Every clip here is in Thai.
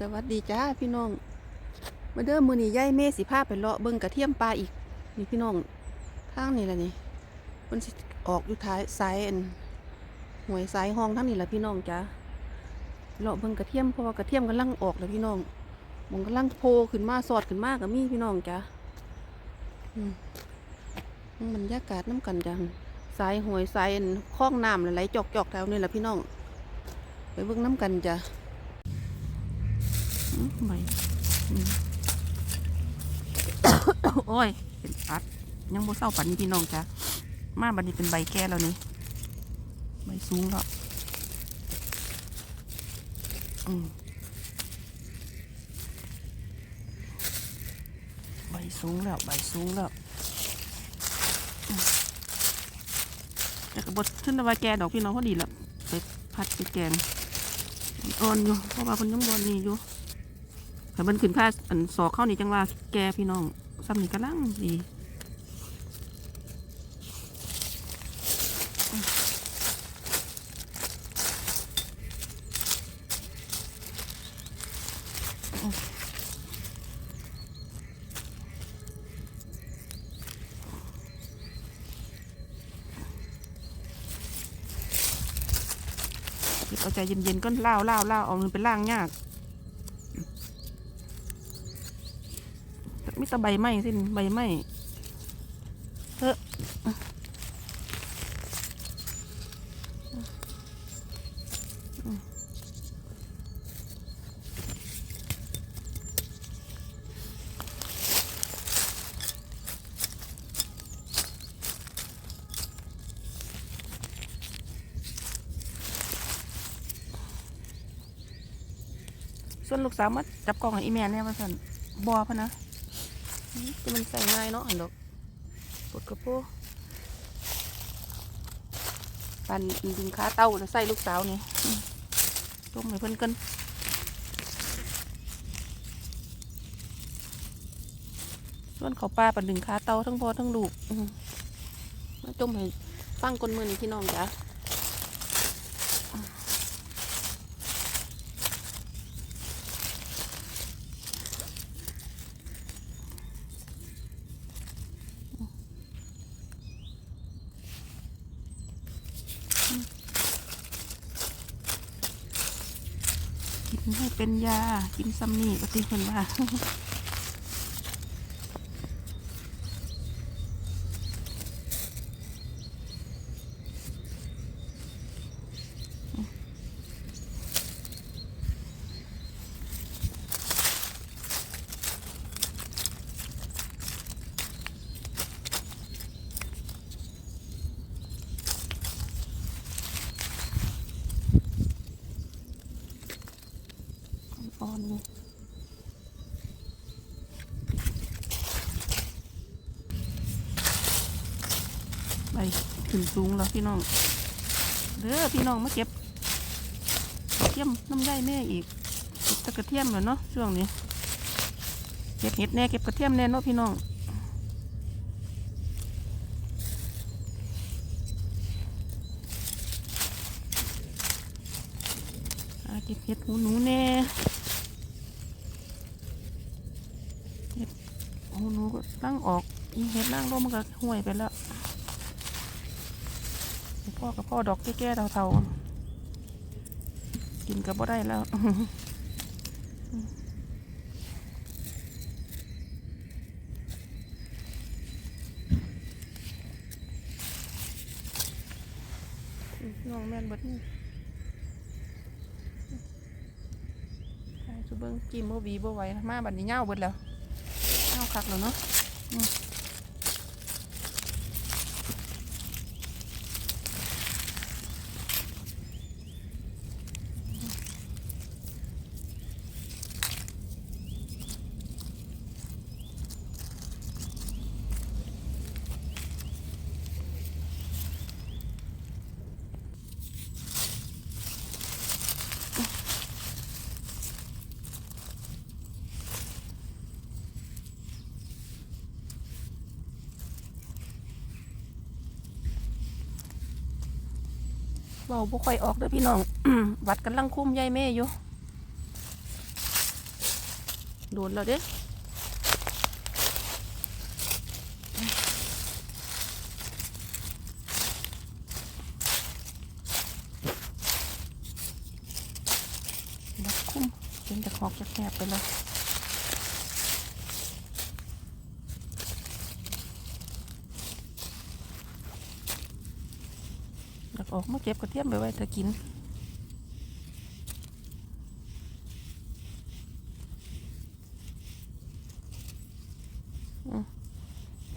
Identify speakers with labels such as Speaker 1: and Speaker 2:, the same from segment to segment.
Speaker 1: สวัสดีจ้าพี่น้องมาเด้อมือนี่ย่ายเมสิพาไปเลาะเบิ่งกระเทียมปลาอีกนี่พี่น้องทางนี่แหละนี่มันสิออกอยู่ท้ายสายอันหวยสายห้องทั้งนี่แหละพี่น้องจ้าเลาะเบิ่งกระเทียมเพราะว่ากระเทียมกำลังออกแล้วพี่น้องมันกำลังโผล่ขึ้นมาสอดขึ้นมากับมีพี่น้องจ้าอืมบรรยากาศน้ำกันจังสายหวยสายอันคลองน้ำไหลๆจอกๆแถวนี่แหละพี่น้อง ไปเบิ่งน้ำกันจ้ะอืม ใบโอ้ย เป็นอัด ยังบ่เศร้าปันพี่น้องจ้ะมาบัดนี้เป็นใบแก่แล้วนี่ ใบสูงแล้วอืมใบสูงแล้วใบสูงแล้วแต่กบดขึ้นใบแก่ดอกพี่น้องพอดีแล้วไปพัดไปแกงอ่อนอยู่เพราะว่าคนยังบอนนี่อยู่ ถ้ามันขึ้นค่าอันสอกเข้านี่จังว่าแกพี่น้องซ้ำนี่กำลังดีเก็บเอาใจเย็นๆก็เล่าวล่าวล่าเอามันเป็นล่างยาก มิ ตรใบไม้สิใบไม้เออส่วนลูกสาวมาจับกล่องให้อีแม่เนี่ยมาสั่นบอพะนะ จะมันใส่ง่ายเนาะอันดอกปวดกระโปงปันดึงขาเต้าแล้วใส่ลูกสาวนี่ต้มให้เพิ่นกันส่วนเขาปลาปันดึงขาเต้าทั้งพอทั้งลูกมาต้มให้ฟังก้นมือนี่พี่น้องจ้ะ กินให้เป็นยา กินซัมนี่ก็ติเพิ่นว่า อ่อนเลยไปขึ้นสูงแล้วพี่น้องเด้อพี่น้องมาเก็บกระเทียมน้ำย่ายแม่อีกเก็บแตะกระเทียมแล้วเนาะช่วงนี้เก็บเห็ดแน่เก็บกระเทียมแน่เนาะพี่น้องเก็บเห็ดหูหนูแน่ เห็ดหูหนูก็ตั้งออกอีเห็ดล่างลมมันก็ห่วยไปแล้วพ่อกับพ่อดอกแก่ๆเท่าๆกินก็บ่ได้แล้วน้องแม่นบดนี่ใช่สุเบิ้งจิ้มโมบีบ่ไหวมาบัดนี้เน่าเบิดแล้ว เน่ เบาบ่ค่อยออกเด้อพี่น้อง วัดกันลังคุ้มยายแม่อยู่ โดนแล้วเด้อ ก็บกระเทียมไปไว้จะกิน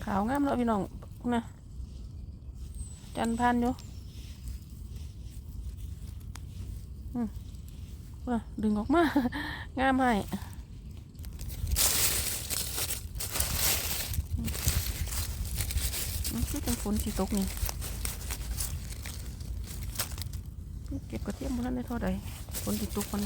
Speaker 1: ขาวงามแล้วพี่น้องนะจันพันอยู่ว่าดึงออกมา งามให้อือืมคือจังฝนสีตกนี่ เก็บกระเทียมบนนั้นได้เท่าใดคนติดตกคน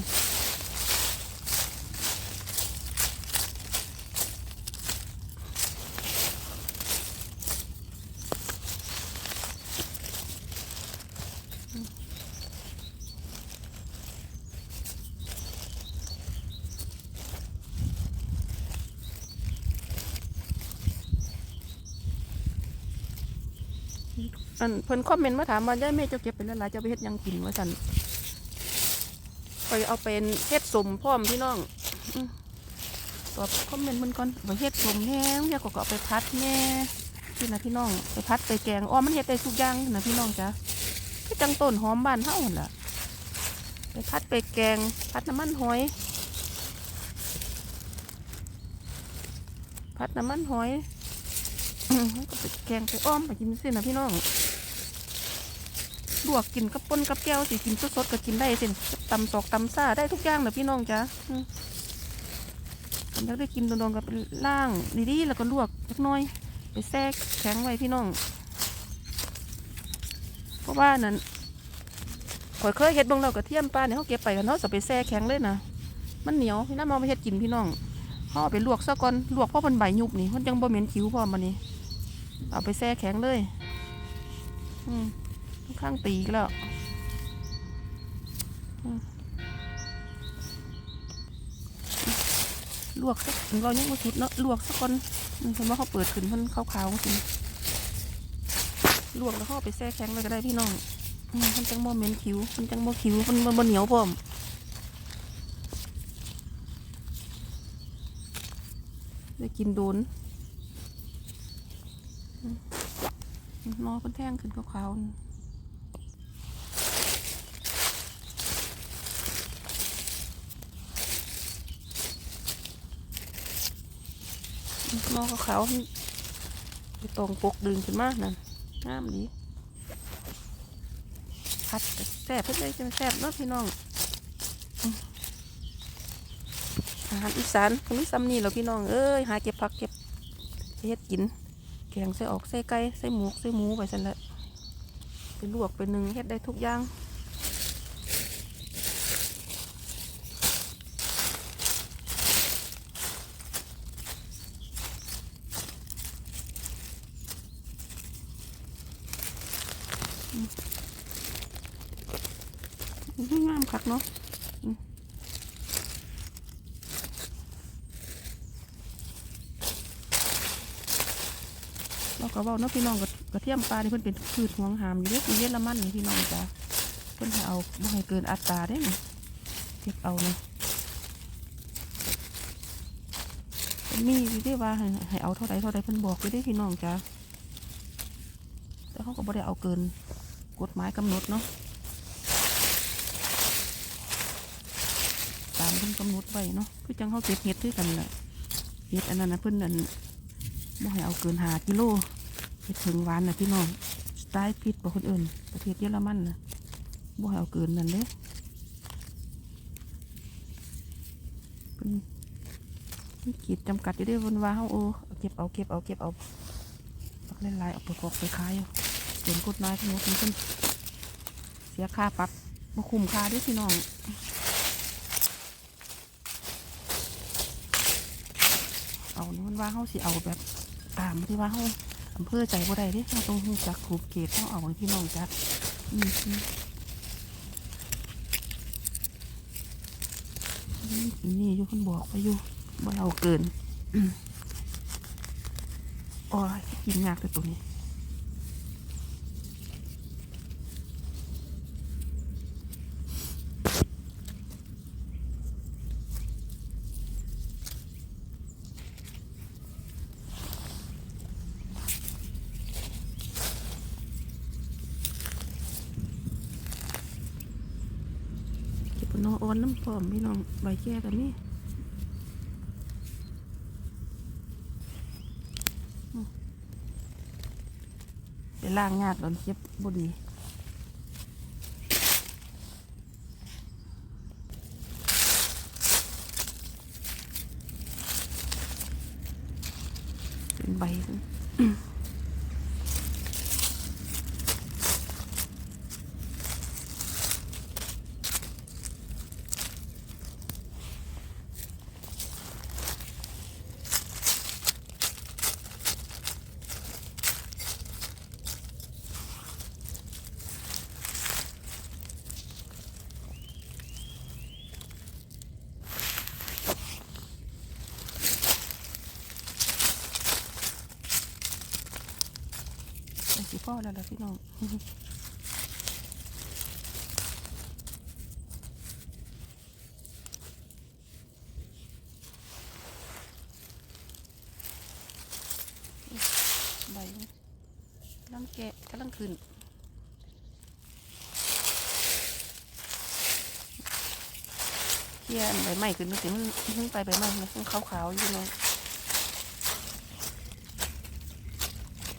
Speaker 1: อันเพิ่นคอมเมนต์มาถามว่ายาแม่เจ้าเก็บไปแล้วหลายเจ้าไปเฮ็ดยังกินว่าซั่นไปเอาเป็นเฮ็ดสมพร้อมพี่น้องตอบคอมเมนต์มันก่อนไปเฮ็ดสมแหน่เดี๋ยวก็ก็เอาไปพัดแน่พี่นะพี่น้องไปพัดไปแกงอ้อมันเฮ็ดได้ทุกอย่างนะพี่น้องจ้ะคือจังต้นหอมบ้านเฮาหั่นล่ะไปพัดไปแกงพัดน้ำมันหอย พัดน้ำมันหอยก็ไปแกงไปอ้อมไปกินสินะพี่น้อง ลวกกินกับป่นกับแก้วสิกินสดๆก็กินได้สิตำตอกตำซ่าได้ทุกอย่างเลยพี่น้องจ้ะผมอยากได้กินโดนๆกับไปล่างดีๆแล้วก็ลวกเล็กน้อย ไปแทรกแข็งไว้พี่น้อง เพราะว่านั้นข่อยเคยเฮ็ดเบงเรากระเทียมปลาเนี่ยเขาเก็บไปกันเขาจะไปแช่แข็งเลยนะมันเหนียวพี่น้ำเอาไปเฮ็ดกินพี่น้องเขาเอาไปลวกซะก่อนลวกเพราะมันใบยุบนี่มันยังบ่เหม็นคิ้วพอมันนี่เอาไปแช่แข็งเลย อืม ข้างตีกแล้วลวกสักเรายังไม่สุดเนาะลวกสักก่อนเห็นว่าเขาเปิดขึ้นมันขาวๆสิลวกแล้วเขาเอไปแช่แข็งเลยก็ได้พี่น้องมันจังบ่เมนคิ้วมันจังบ่คิ้วมันมันบ่เหนียวพร้อมได้กินโดนอืมนอเป็นแท่งขึ้นขาวๆ นี่นอขาวมันไปตรงปกดึงขึ้นมานั่นงามดีผัดแซ่บเพิ่นเลยจะแซ่บเนาะพี่น้องอาหารอีสานก็มีซ้ำนี่แหล้วพี่น้องเอ้ยหาเก็บผักเก็บเฮ็ดกินแกงใส่ออกใส่ไก่ใส่หมูใส่หมูไปสั่นแหละไปลวกไปนึ่งเฮ็ดได้ทุกอย่าง งามคักเนาะเราก็เว้าเนาะพี่น้องกับกระเทียมปลานี่เพิ่นเป็นพืชห่วงหามอยู่เด้อยู่เยอรมันนี่พี่น้องจ้ะเพิ่นให้เอาบ่ให้เกินอัตราเด้นี่เก็บเอาเลยเพิ่นมีอยู่ด้ว่าให้ให้เอาเท่าใดเท่าใดเพิ่นบอกอยู่ด้พี่น้องจ้ะแต่เขาก็บ่ได้เอาเกินกฎหมายกำหนดเนาะ ตาม เพิ่นกำหนดไว้เนาะคือจังเขาเก็บเห็ดด้วยกันแหละเห็ดอันนั้นนะเพิ่นนั่นบ่ให้เอาเกินหากิโลเห็ดถึงหวานนะพี่น้องสไตล์พิษบ่าคนอื่น ประเทศเยอรมันนะบ่ให้เอาเกินนั่นเด้เพิ่นมีขีดจำกัดอยู่ด้วยบนว่าเขาโอ้เอเก็บเอาเก็บเอาเก็บเอาปักเล่นลายเอาไปกอกไปขายเอาเกินกฎหมายทั้งหมดนี่เพิ่นเสียค่าปรับมาคุ้มค่าด้วยพี่น้อง เอานู่นว่าเขาสิเอาแบบตามที่ว่าเขาอำเภอใจบ่ได้เด้เราต้องรู้จักขูบเกตต้องเอาให้พี่น้องจักอืมนี่อยู่คนบอกไปอยู่บ่เราเกินอ๋อกินยากแต่ตัวนี้ เก็บน อ่อนน้ำพร้อมพี่น้องใบแก่กันนี่ไปล้างยากตอนเก็บบดีเป็นใบ อแล้วล่ะพี่น้องใบกำลังแกะกำลังขึ้นเที่ยนใบไม้ขึ้นมันสิมันมันเพิ่งไปใบไม้มันขาวๆอยู่เนาะ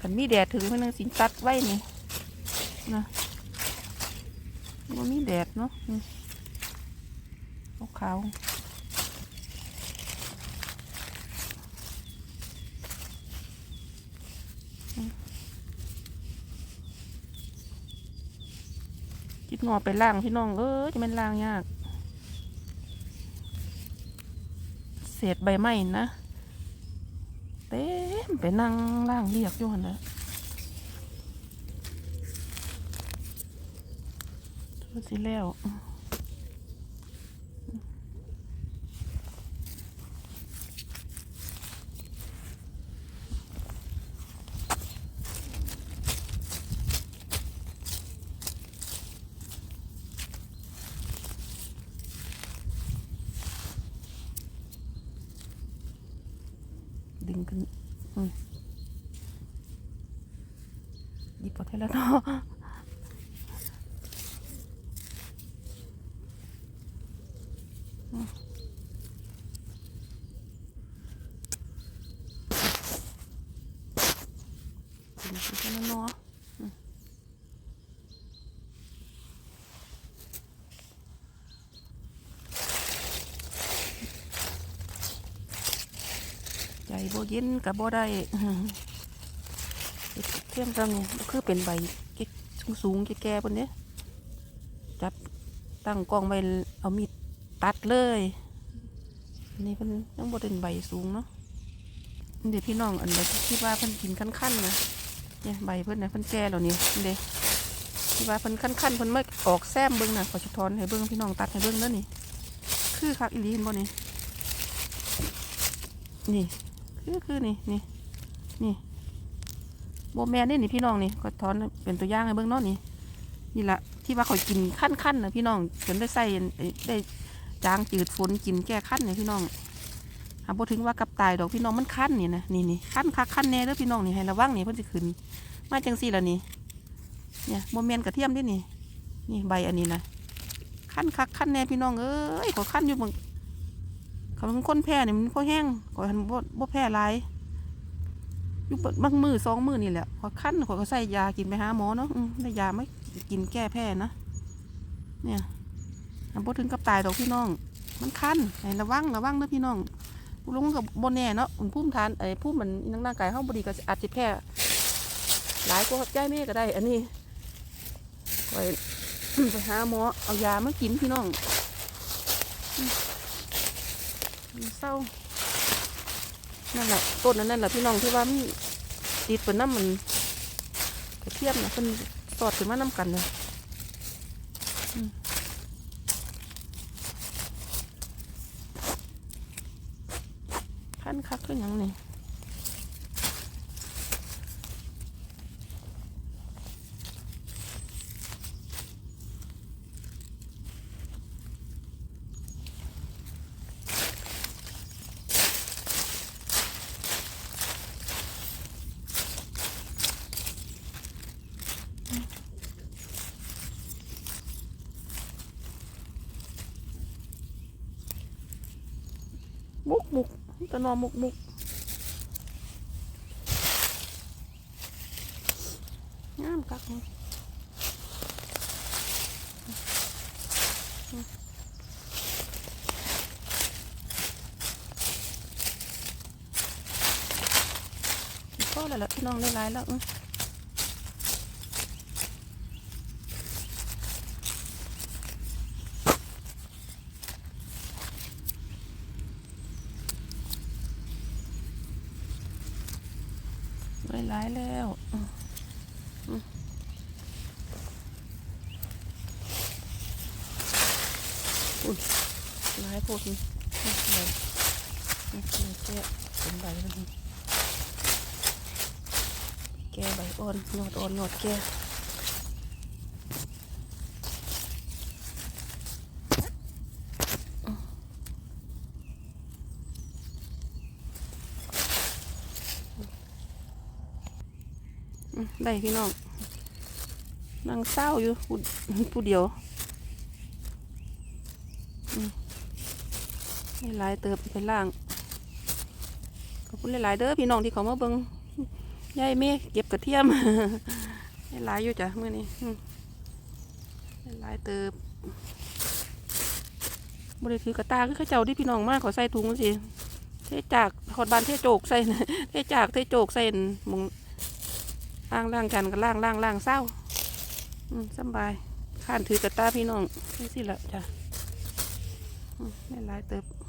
Speaker 1: ขันมีแดดถึงมันนึงสินตัดไว้นี่นะมันมีแดดเนาะอืมขาวๆคิดงอไปล่างพี่น้องเออจะเป็นล่างยาก เศษใบไม้นะ ไปนั่งล่างเรียกอยู่หันนะทุสิแล้วดึงขึ้นอืม แล้วเนาะอืมดึงขึ้นเท่านั้นเนาะใจบ่ย็นกับบ่ได้ เฮ็ดเทียมซ้ำนี่คือเป็นใบเก๊กสูงๆแก่ๆบนเนี้ยจับตั้งกล้องไว้เอามีดตัดเลยนนี้เพิ่นยังบ่เป็นใบสูงเนาะเดี๋ยวพี่น้องอันใดที่คิดว่าเพิ่นกินขั้นๆนะเนี่ยใบเพิ่นนะเพิ่นแก่แล้วนี่นี่เด้ที่ว่าเพิ่นขั้นๆเพิ่นไม่ออกแซมเบิ่งนะขอสะท้อนให้เบิ่งพี่น้องตัดให้เบิ่งเด้อนี่คือคักอีลีเห็นบ่นี่นี่คือคือนี่นี่นี่ โบแมนนี่นี่พี่น้องนี่ก็ถอนเป็นตัวอย่างให้เบิ่งเนาะนี่นี่ละที่ว่าเขากินขั้นขั้นๆนะพี่น้องจนได้ใส่ไอ้ได้จางจืดฝนกินแก้ขั้นเนี่ยพี่น้องหาบ่ถึงว่ากับตายดอกพี่น้องมันขั้นนี่นะนี่นี่ขั้นคักขั้นแน่เด้อพี่น้องนี่ให้ระวังนี่เพิ่นสิขึ้นมาจังซี่ละนี่เนี่ยโบแมนกระเทียมเด้นี่ นี่ใบอันนี้นะขั้นคักขั้นแน่พี่น้องเอ้ยขอขั้นอยู่บางเขาเป็นคนแพ้เนี่ยมันพอแห้งขอยหันบ่บ่แพ้หลาย อยู่เบิดบางมือสองมือนี่แหละขอยคั้นขอก็ใส่ยากินไปหาหมอเนาะได้ยาไหม่กินแก้แพ้นะ เนี่ยอันบ่ถึงกับตายดอกพี่น้อง มันคันให้ระวังระวังนะพี่น้องผู้ลงกับบนแน่เนาะพุ่มทานไอ้พุ่มมันนังร่างกายเฮาบดีก็อาจสิแพ้หลายกว่าใจแม่ก็ได้ อันนี้ขอยไปหาหมอเอายามากินพี่น้องเศร้า นั่นแหละต้นนั้นนั่นแหละพี่น้องที่ว่ามีติดเป็นน้ำมันกระเทียมนะเพิ่นสอดขึ้นมาน้ำกันเลยอืมพันคักขึ้นยังนี่ มุกมุกตะนอมุกมุกงามคักนี่ก็แล้วล่ะพี่น้องได้หลายแล้วอื้อได้หลายแล้วอื้ออื้ออุ้ยหลายโพดนี่อื้อเลย อื้เลยแก้เป็นใบแล้วนี่แก้ใบอ่อนยอดอ่อนยอดแก้ได้พี่น้องนั่งเศร้าอยู่ผู้ผู้เดียวอืมให้หลายเติบไปล่าง คุณหลายๆเด้อพี่น้องที่เขามาเบิงยายเมฆเก็บกระเทียมให้หลายอยู่จ้ะมื้อนี้อืมให้หลายเติบบ่ได้ถือกระตาคือเขาเจ้าที่พี่น้องมากขอใส่ถุงสิเทจากหอดบานเทโจกใส่เทจากเทโจกใส่นั่นหมงล่างล่างกันก็ล่างล่างล่างเศร้าอืมสบายข้านถือกระตาพี่น้องนี่สิละจ้ะอืมให้หลายเติบ